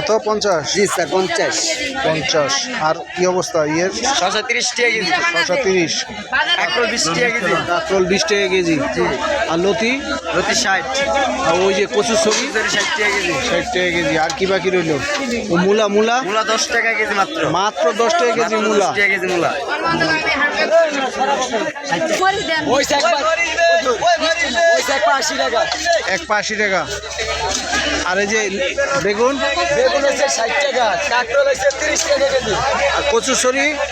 কত? পঞ্চাশ? জি স্যার পঞ্চাশ। পঞ্চাশ। আর কি অবস্থা ইয়ের? ছশো তিরিশ টাকা কেজি। ছশো তিরিশ। একশো বিশ টাকা কেজি। কাঁকরোল বিশ টাকা কেজি। আর লতি? রতি ষাট। আর ওই যে কচু ছবি? ষাট টাকা কেজি। ষাট টাকা কেজি। আর কি বাকি রইল? ও মূলা মূলা? মূলা দশ টাকা কেজি মাত্র। মাত্র দশ টাকা কেজি মূলা। টাকা কেজি মূলা। এক পা আশি টাকা। আর এই যে বেগুন? বেগুন হচ্ছে ষাট টাকা কাঁকরোল হচ্ছে তিরিশ টাকা কেজি। আর কচু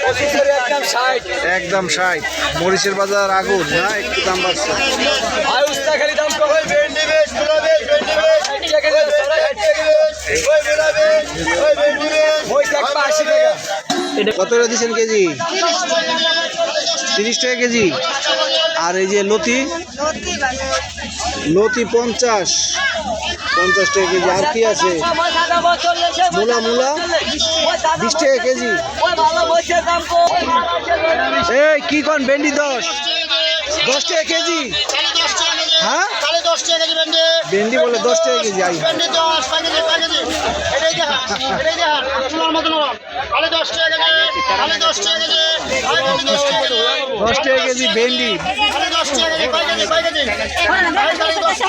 পঁচিশের একদম ষাট। একদম ষাট। মরিচের বাজার আগুন না? একটু দাম বাড়ছে। আর উস্তা খালি দাম কম ভেন্ডি বেশ ষাট টাকা ষাট টাকা ওই এক পা আশি টাকা। কত করে দিচ্ছেন কেজি? তিরিশ টাকা কেজি। আর এই যে লতি? লতি পঞ্চাশ। পঞ্চাশ টাকা কেজি। আর কি আছে? মূলা মূলা? বিশ টাকা কেজি। এই, কি কন, ভেন্ডি দশ। দশ টাকা কেজি। হ্যাঁ? দশ টাকা কেজি ভেন্ডি ভেন্ডি বলে দশ টাকা কেজি আই ভেন্ডি দশ প্যাকেজি প্যাকেজি এটাই দেখা এটাই দেখা তাহলে দশ টাকা কেজি তাহলে দশ টাকা কেজি ভেন্ডি দশ টাকা কেজি দশ টাকা কেজি ভেন্ডি তাহলে দশ টাকা কেজি কয় কেজি কয় কেজি ভেন্ডি টাকা কেজি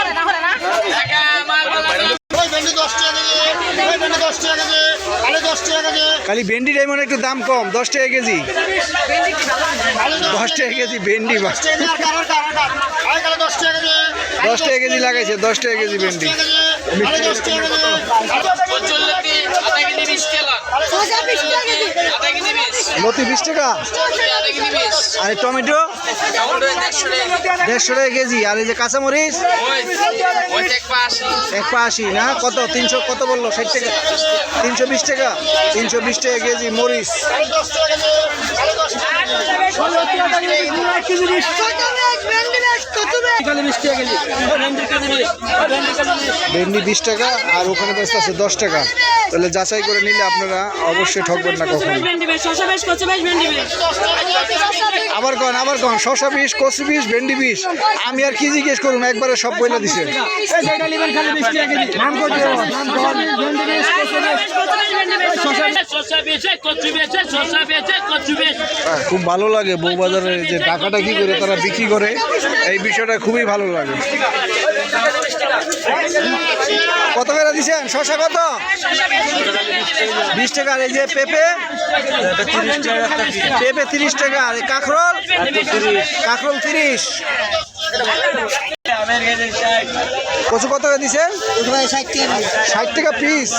ভেন্ডি টাকা কেজি টাকা কেজি খালি ভেন্ডির এমন একটু দাম কম দশ টাকা কেজি দশ টাকা কেজি ভেন্ডি দশ টাকা কেজি লাগাইছে দশ টাকা কেজি ভেন্ডি। লতি বিশ টাকা? আর টমেটো? দেড়শো টাকা কেজি। আর এই যে কাঁচামরিচ? এক পা আশি, না? কত? তিনশো, কত বলল? ষাট টাকা। তিনশো বিশ টাকা। তিনশো বিশ টাকা কেজি মরিচ। ভেন্ডি বিশ টাকা আর ওখানে ব্যস্ত আছে দশ টাকা। তাহলে যাচাই করে নিলে আপনারা অবশ্যই ঠকবেন না কখনো। আবার কন আবার কন শশা বিষ কচু বিষ ভেন্ডি বিষ আমি আর কি জিজ্ঞেস করুন একবারে সব বইলা দিছে। শসা খুব ভালো লাগে বউবাজারে যে টাকাটা কি করে তারা বিক্রি করে, এই বিষয়টা খুবই ভালো লাগে। কত করে দিছেন শশা কত? বিশ টাকা, আর এই যে পেঁপে? পেঁপে তিরিশ টাকা, আর কাঁকরোল? কাঁকরোল তিরিশ। কচু কত দিছেন ষাট টাকা পিস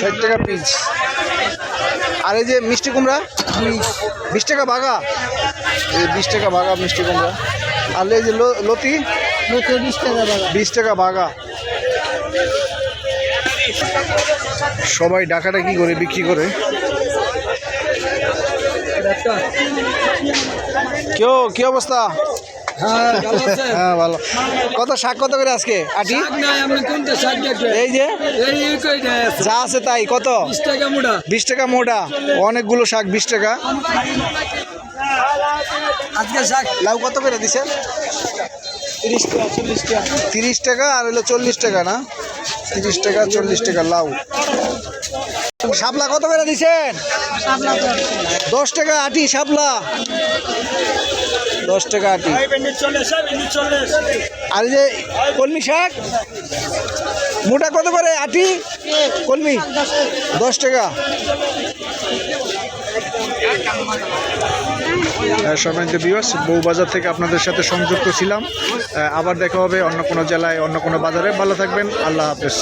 ষাট টাকা পিস আর এই যে মিষ্টি কুমড়া? বিশ টাকা বাগা এই বিশ টাকা বাগা মিষ্টি কুমড়া। আর এই যে লতি? বিশ টাকা বাগা সবাই ডাকাটা কি করে বিক্রি করে? কেউ কি অবস্থা? হ্যাঁ ভালো কত শাক কত করে আজকে? আটি? এই যে? যা আছে তাই কত? বিশ টাকা মোটা অনেকগুলো শাক বিশ টাকা। আজকে শাক। লাউ কত করে দিছে? তিরিশ টাকা টাকা। তিরিশ টাকা আর হলো চল্লিশ টাকা না? তিরিশ টাকা চল্লিশ টাকা লাউ। শাপলা কত করে দিছেন? দশ টাকা আটি শাপলা। দশ টাকা আটি। আর যে কলমি শাক? মোটা কত করে আটি? কলমি? দশ টাকা। সম্মানিত বিবাস বউবাজার থেকে আপনাদের সাথে সংযুক্ত ছিলাম। আবার দেখা হবে অন্য কোনো জেলায়, অন্য কোনো বাজারে। ভালো থাকবেন। আল্লাহ হাফেজ।